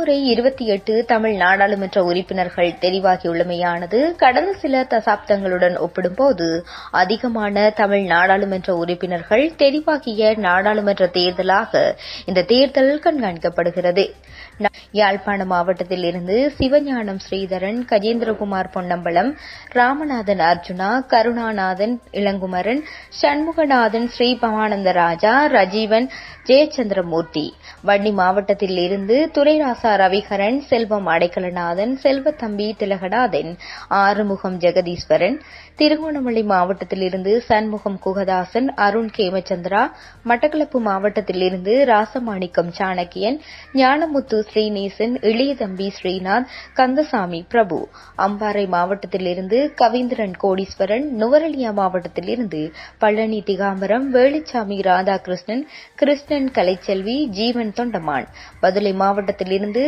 இதுவரை இருபத்தி எட்டு தமிழ் நாடாளுமன்ற உறுப்பினர்கள் தெரிவாகியுள்ளமையானது கடந்த சில தசாப்தங்களுடன் ஒப்பிடும்போது அதிகமான தமிழ் நாடாளுமன்ற உறுப்பினர்கள் தெரிவாகிய நாடாளுமன்ற தேர்தலாக இந்த தேர்தல் கண்காணிக்கப்படுகிறது. யாழ்ப்பாண மாவட்டத்தில் இருந்து சிவஞானம் ஸ்ரீதரன் கஜேந்திரகுமார் பொன்னம்பலம் ராமநாதன் அர்ஜுனா கருணாநாதன் இளங்குமரன் சண்முகநாதன் ஸ்ரீபவானந்த ராஜா ரஜீவன் ஜெயச்சந்திரமூர்த்தி. வன்னி மாவட்டத்தில் இருந்து துரைராசா ரவிகரன் செல்வம் அடைக்கலநாதன் செல்வத்தம்பி திலகநாதன் ஆறுமுகம் ஜெகதீஸ்வரன் திருகோணமலை மாவட்டத்தில் இருந்து சண்முகம் குகதாசன் அருண் கேமச்சந்திரா மட்டக்களப்பு மாவட்டத்தில் இருந்து ராசமாணிக்கம் சாணக்கியன் ஞானமுத்து ஸ்ரீநேசன் இளையதம்பி ஸ்ரீநாத் கந்தசாமி பிரபு அம்பாறை மாவட்டத்திலிருந்து கவீந்திரன் கோடீஸ்வரன் நுவரலியா மாவட்டத்திலிருந்து பழனி திகாம்பரம் வேலுச்சாமி ராதாகிருஷ்ணன் கிருஷ்ணன் கலைச்செல்வி ஜீவன் தொண்டமான். மதுரை மாவட்டத்தில் இருந்து